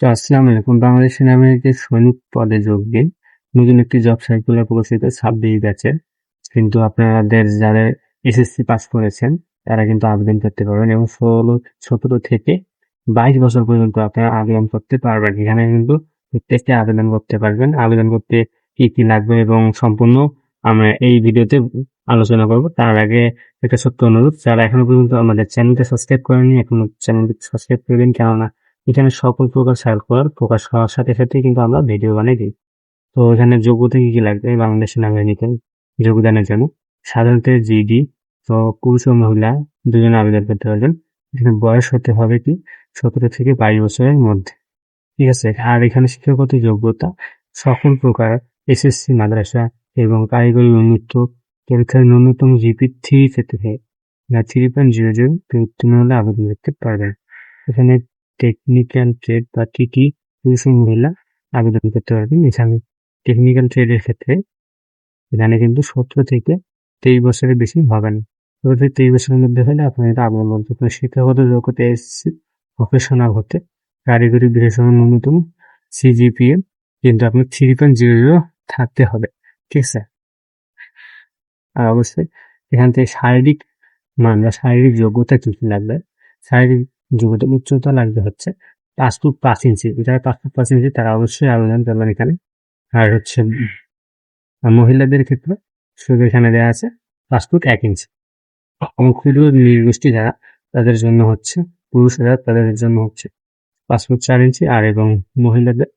তো আসসালামু আলাইকুম। বাংলাদেশ সেনাবাহিনীতে সৈনিক পদে যোগ দিন। নতুন একটি জব সার্কুলার প্রকাশিত ছাব্বিশ ব্যাচের কিন্তু আপনাদের যারা এসএসসি পাস করেছেন, তারা কিন্তু আবেদন করতে পারবেন এবং ষোলো, সতেরো থেকে বাইশ বছর পর্যন্ত আপনারা আবেদন করতে পারবেন। এখানে কিন্তু প্রত্যেককে আবেদন করতে পারবেন। আবেদন করতে কি কি লাগবে এবং সম্পূর্ণ আমরা এই ভিডিওতে আলোচনা করব। তার আগে একটা ছোট্ট অনুরোধ, যারা এখনও পর্যন্ত আমাদের চ্যানেলটা সাবস্ক্রাইব করেনি এখনও চ্যানেলটি সাবস্ক্রাইব করে দিন। কেননা এখানে সকল প্রকার সার্কুলার প্রকাশ হওয়ার সাথে সাথে কিন্তু আমরা ভিডিও বানিয়ে দিই। তো এখানে যোগ্যতা কি কি লাগবে? বাংলাদেশ সেনাবাহিনীতে যোগদানের জন্য। সাধারণত জিডি, তো পুরুষ ও মহিলা দুজনে আবেদন করতে পারবেন। এখানে বয়স হতে হবে কি? সতেরো থেকে বাইশ বছরের মধ্যে। ঠিক আছে, আর এখানে শিক্ষাগত যোগ্যতা সকল প্রকার এসএসসি মাদ্রাসা এবং কারিগরি উন্নত পরীক্ষার ন্যূনতম জিপি থ্রি থেকে থ্রি পয়েন্ট জিরো জিরো উত্তীর্ণ হলে আবেদন করতে পারবেন। এখানে টেকনিক্যাল ট্রেড বা টিটি পুরুষ মহিলা আবেদন করতে পারবেন। এখানে টেকনিক্যাল ট্রেডের ক্ষেত্রে এখানে কিন্তু সতেরো থেকে তেইশ বছরের বেশি হবে না। সতেরো থেকে তেইশ বছরের মধ্যে হলে আপনার আবেদন করতে শিক্ষাগত যোগ্যতা এসেছে প্রফেশনাল হতে কারিগরি বিশেষজ্ঞ ন্যূনতম সিজিপিএ কিন্তু আপনার থ্রি পয়েন্ট জিরো জিরো থাকতে হবে। ঠিক আছে? আর অবশ্যই এখান থেকে শারীরিক মান বা শারীরিক যোগ্যতা কি লাগবে? শারীরিক যোগ্যতা উচ্চতা লাগবে হচ্ছে পাঁচ ফুট পাঁচ ইঞ্চি। যারা পাঁচ ফুট পাঁচ ইঞ্চি, তারা অবশ্যই আবেদন করবেন এখানে। আর হচ্ছে মহিলাদের ক্ষেত্রে শুধু এখানে দেওয়া আছে পাঁচ ফুট এক ইঞ্চি। এবং ক্ষুদ্র নৃগোষ্ঠী যারা, তাদের জন্য হচ্ছে, পুরুষেরা তাদের জন্য হচ্ছে পাঁচ ফুট চার ইঞ্চি, আর এবং মহিলাদের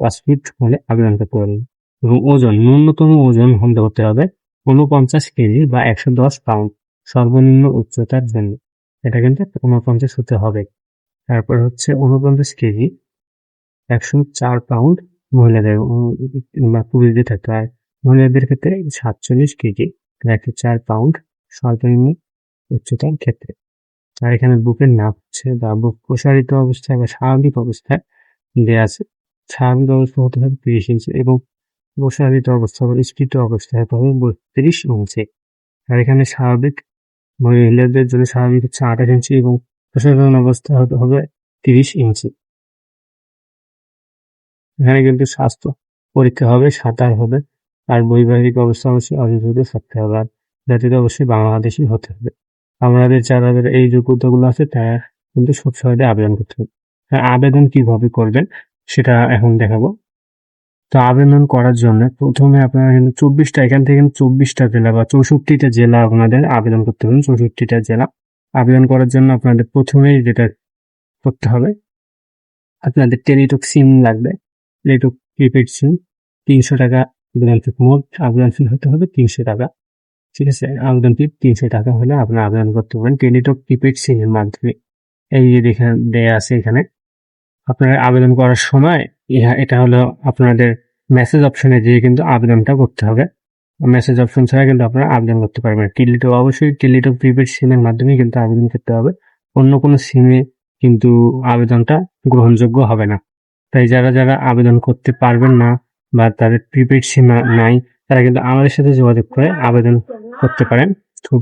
পাঁচ ফিট হলে আবেদন করতে পারবেন। এবং ওজন, ন্যূনতম ওজন হতে হতে হবে। ঊনপঞ্চাশ কেজি বা একশো দশ পাউন্ড সর্বনিম্ন উচ্চতার জন্য। এটা কিন্তু উনপঞ্চাশ হতে হবে। তারপর হচ্ছে উনপঞ্চাশ কেজি, একশো চার পাউন্ড মহিলাদের বা পুরুষদের থাকতে হয় মহিলাদের ক্ষেত্রে সাতচল্লিশ কেজি একশো চার পাউন্ড সর্বনিম্ন উচ্চতার ক্ষেত্রে। আর এখানে বুকের নাপ হচ্ছে বা বুক প্রসারিত অবস্থায় বা স্বাভাবিক অবস্থায় দেওয়া আছে। স্বাভাবিক অবস্থা হতে হবে তিরিশ ইঞ্চি এবং প্রসারিত অবস্থা বা স্ফীত অবস্থায় হবে বত্রিশ ইঞ্চি। আর এখানে স্বাভাবিক মহিলাদের জন্য স্বাভাবিক হচ্ছে আঠাশ ইঞ্চি এবং প্রসারণ অবস্থা হতে, হবে তিরিশ ইঞ্চি। এখানে কিন্তু স্বাস্থ্য পরীক্ষা হবে, সাঁতার হবে, আর বৈবাহিক অবস্থা অবশ্যই অযোগ্য থাকতে হবে, আর জাতিতে অবশ্যই বাংলাদেশি হতে হবে। আমাদের যারা এই যোগ্যতাগুলো আছে, তারা কিন্তু সব সহজে আবেদন করতে হবে। আবেদন কীভাবে করবেন, সেটা এখন দেখাবো। তো আবেদন করার জন্য প্রথমে আপনারা কিন্তু চব্বিশটা, এখান থেকে চব্বিশটা জেলা বা চৌষট্টিটা জেলা আপনাদের আবেদন করতে হবে। চৌষট্টিটা জেলা। আবেদন করার জন্য আপনাদের প্রথমেই যেটা করতে হবে, আপনাদের টেলিটক সিম লাগবে। টেলিটক প্রিপেড সিম, তিনশো টাকা আবেদন ফি, মোট আবেদন ফি হতে হবে তিনশো টাকা। ঠিক আছে? আবেদন ফি তিনশো টাকা হলে আপনারা আবেদন করতে পারেন টেলিটক প্রিপেড সিমের মাধ্যমে। এই যে দেখে দেয়া আছে এখানে। আপনারা আবেদন করার সময় এটা হলো আপনাদের মেসেজ অপশনে যেয়ে কিন্তু আবেদনটা করতে হবে। মেসেজ অপশন ছাড়া কিন্তু আপনারা আবেদন করতে পারবেন। টিলিটো অবশ্যই টিলিটো প্রিপেড সিমের মাধ্যমে কিন্তু আবেদন করতে হবে। অন্য কোনো সিমে কিন্তু আবেদনটা গ্রহণযোগ্য হবে না। তাই যারা যারা আবেদন করতে পারবেন না বা তাদের প্রিপেড সিম নাই, তারা কিন্তু আমাদের সাথে যোগাযোগ করে আবেদন করতে পারেন। খুব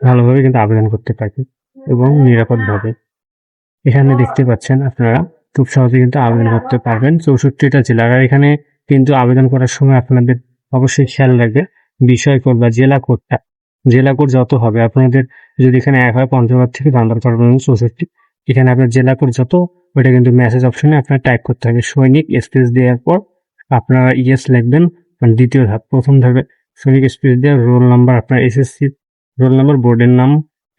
ভালোভাবে কিন্তু আবেদন করতে পারেন এবং নিরাপদভাবে। এখানে দেখতে পাচ্ছেন আপনারা খুব সহজে কিন্তু আবেদন করতে পারবেন। চৌষট্টিটা জেলা আর এখানে কিন্তু আবেদন করার সময় আপনাদের অবশ্যই খেয়াল রাখবে বিষয় কোড বা জেলা কোডটা। জেলা কোড যত হবে আপনাদের যদি এখানে এক হয় পঞ্চগড় থেকে বান্দার পারবেন চৌষট্টি এখানে আপনার জেলা কোড যত ওইটা কিন্তু মেসেজ অপশনে আপনার টাইপ করতে হবে। সৈনিক স্পেস দেওয়ার পর আপনারা ইয়েস লিখবেন মানে দ্বিতীয় ধাপ প্রথম ধাপে সৈনিক স্পেস দেওয়ার রোল নাম্বার আপনার এসএসসি রোল নাম্বার বোর্ডের নাম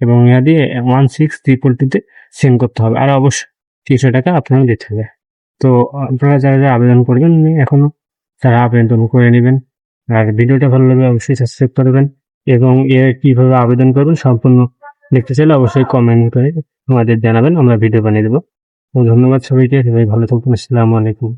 এবং ইয়া দিয়ে ওয়ান সিক্স ট্রিপল টুতে সেন্ড করতে হবে। আর অবশ্যই তিনশো টাকা আপনারা দিতে হবে। তো, আপনারা যারা যারা আবেদন করবেন এখনও তারা আবেদন করে নেবেন। আর ভিডিওটা ভালো লাগলে অবশ্যই সাবস্ক্রাইব করবেন এবং এর কীভাবে আবেদন করবেন সম্পূর্ণ দেখতে চাইলে অবশ্যই কমেন্ট করে আমাদের জানাবেন, আমরা ভিডিও বানিয়ে দেবো। ধন্যবাদ সবাইকে, সবাই ভালো থাকুন আসসালামু আলাইকুম।